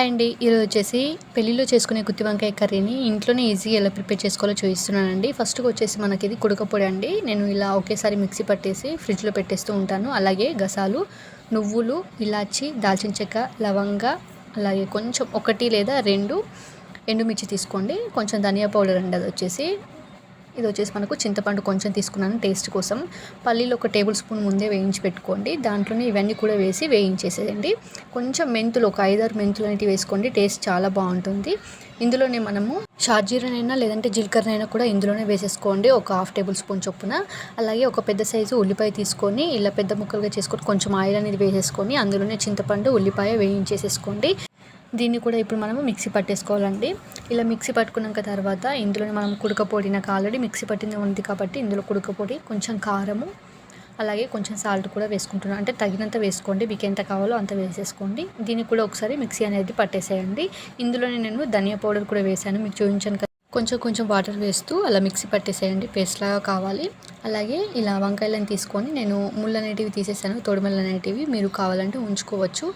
Hi అండి. ఈరోజు వచ్చేసి పెళ్ళిలో చేసుకునే గుత్తి వంకాయ కర్రీని ఇంట్లోనే ఈజీగా ఎలా ప్రిపేర్ చేసుకోవాలో చూపిస్తున్నానండి. ఫస్ట్కి వచ్చేసి మనకి ఇది కుడకపొడి అండి. నేను ఇలా ఒకేసారి మిక్సీ పట్టేసి ఫ్రిడ్జ్లో పెట్టేస్తూ ఉంటాను. అలాగే గసాలు నువ్వులు ఇలాచి దాల్చిన చెక్క లవంగ అలాగే కొంచెం ఒకటి లేదా రెండు ఎండుమిర్చి తీసుకోండి. కొంచెం ధనియా పౌడర్ అండి అది వచ్చేసి. ఇది వచ్చేసి మనకు చింతపండు కొంచెం తీసుకున్నాను టేస్ట్ కోసం. పల్లీలు ఒక టేబుల్ స్పూన్ ముందే వేయించి పెట్టుకోండి. దాంట్లోనే ఇవన్నీ కూడా వేసి వేయించేసేయండి. కొంచెం మెంతులు ఒక ఐదారు మెంతులు అనేవి వేసుకోండి. టేస్ట్ చాలా బాగుంటుంది. ఇందులోనే మనము షార్జీరనైనా లేదంటే జీలకర్రనైనా కూడా ఇందులోనే వేసేసుకోండి. ఒక హాఫ్ టేబుల్ స్పూన్ చొప్పున. అలాగే ఒక పెద్ద సైజు ఉల్లిపాయ తీసుకొని ఇలా పెద్ద ముక్కలుగా చేసుకొని కొంచెం ఆయిల్ అనేది వేసేసుకొని అందులోనే చింతపండు ఉల్లిపాయ వేయించేసేసుకోండి. దీన్ని కూడా ఇప్పుడు మనము మిక్సీ పట్టేసుకోవాలండి. ఇలా మిక్సీ పట్టుకున్నాక తర్వాత ఇందులో మనం కుడకపోడి నాకు ఆల్రెడీ మిక్సీ పట్టింది ఉంది కాబట్టి ఇందులో కుడకపొడి కొంచెం కారము అలాగే కొంచెం సాల్ట్ కూడా వేసుకుంటున్నాను. అంటే తగినంత వేసుకోండి. మీకు ఎంత కావాలో అంత వేసేసుకోండి. దీన్ని కూడా ఒకసారి మిక్సీ అనేది పట్టేసేయండి. ఇందులోనే నేను ధనియా పౌడర్ కూడా వేసాను మీకు చూపించాను కొంచెం కొంచెం వాటర్ వేస్తూ అలా మిక్సీ పట్టేసేయండి. పేస్ట్ లాగా కావాలి. అలాగే ఇలా వంకాయలను తీసుకొని నేను ముళ్ళు అనేటివి తీసేసాను. తోడుమలు అనేటివి మీరు కావాలంటే ఉంచుకోవచ్చు.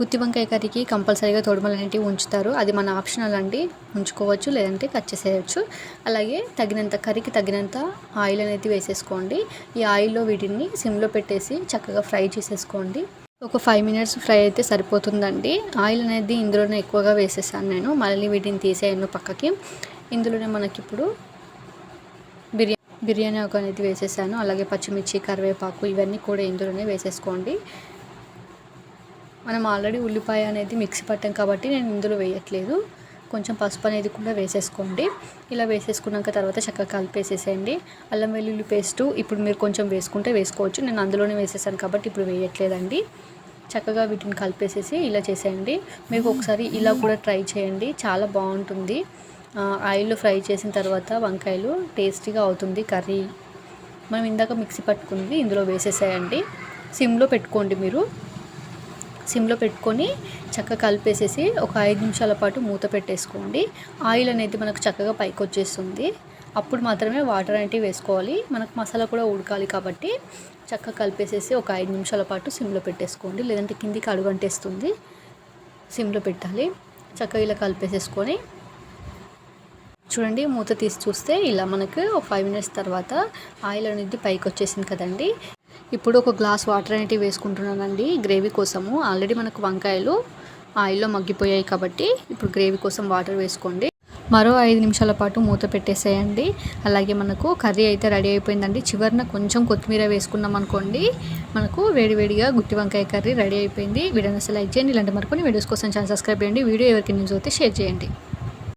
గుత్తి వంకాయ కర్రీకి కంపల్సరీగా తోడుమలు అనేటివి ఉంచుతారు. అది మన ఆప్షనల్ అండి. ఉంచుకోవచ్చు లేదంటే కట్ చేసేయచ్చు. అలాగే తగినంత కర్రీకి తగినంత ఆయిల్ అనేది వేసేసుకోండి. ఈ ఆయిల్లో వీటిని సిమ్లో పెట్టేసి చక్కగా ఫ్రై చేసేసుకోండి. ఒక ఫైవ్ మినిట్స్ ఫ్రై అయితే సరిపోతుందండి. ఆయిల్ అనేది ఇందులోనే ఎక్కువగా వేసేసాను నేను. మళ్ళీ వీటిని తీసేయను పక్కకి. ఇందులోనే మనకి ఇప్పుడు బిర్యానీ బిర్యానీ ఆకు అనేది వేసేసాను. అలాగే పచ్చిమిర్చి కరివేపాకు ఇవన్నీ కూడా ఇందులోనే వేసేసుకోండి. మనం ఆల్రెడీ ఉల్లిపాయ అనేది మిక్సీ పట్టాం కాబట్టి నేను ఇందులో వేయట్లేదు. కొంచెం పసుపు అనేది కూడా వేసేసుకోండి. ఇలా వేసేసుకున్నాక తర్వాత చక్కగా కలిపేసేసేయండి. అల్లం వెల్లుల్లి పేస్టు ఇప్పుడు మీరు కొంచెం వేసుకుంటే వేసుకోవచ్చు. నేను అందులోనే వేసేసాను కాబట్టి ఇప్పుడు వేయట్లేదండి. చక్కగా వీటిని కలిపేసేసి ఇలా చేసేయండి. మీకు ఒకసారి ఇలా కూడా ట్రై చేయండి. చాలా బాగుంటుంది. ఆయిల్లో ఫ్రై చేసిన తర్వాత వంకాయలు టేస్టీగా అవుతుంది కర్రీ. మనం ఇందాక మిక్సీ పట్టుకుంది ఇందులో వేసేసేయండి. సిమ్లో పెట్టుకోండి మీరు. సిమ్లో పెట్టుకొని చక్కగా కలిపేసేసి ఒక ఐదు నిమిషాల పాటు మూత పెట్టేసుకోండి. ఆయిల్ అనేది మనకు చక్కగా పైకి వచ్చేస్తుంది. అప్పుడు మాత్రమే వాటర్ అనేవి వేసుకోవాలి. మనకు మసాలా కూడా ఉడకాలి కాబట్టి చక్కగా కలిపేసేసి ఒక ఐదు నిమిషాల పాటు సిమ్లో పెట్టేసుకోండి. లేదంటే కిందికి అడుగంటేస్తుంది. సిమ్లో పెట్టాలి. చక్కగా ఇలా కలిపేసేసుకొని చూడండి మూత తీసి చూస్తే ఇలా మనకు ఒక ఫైవ్ మినిట్స్ తర్వాత ఆయిల్ అనేది పైకి వచ్చేసింది కదండి. ఇప్పుడు ఒక గ్లాస్ వాటర్ అనేది వేసుకుంటున్నానండి గ్రేవీ కోసము. ఆల్రెడీ మనకు వంకాయలు ఆయిల్లో మగ్గిపోయాయి కాబట్టి ఇప్పుడు గ్రేవీ కోసం వాటర్ వేసుకోండి. మరో ఐదు నిమిషాల పాటు మూత పెట్టేసేయండి. అలాగే మనకు కర్రీ అయితే రెడీ అయిపోయిందండి. చివరిన కొంచెం కొత్తిమీర వేసుకున్నాం అనుకోండి మనకు వేడివేడిగా గుత్తి వంకాయ కర్రీ రెడీ అయిపోయింది. వీడియోని అసలు లైక్ చేయండి ఇలాంటి మరికొన్ని వీడియోస్ కోసం ఛానల్ సబ్స్క్రైబ్ చేయండి. వీడియో ఎవరికి న్యూస్ అయితే షేర్ చేయండి.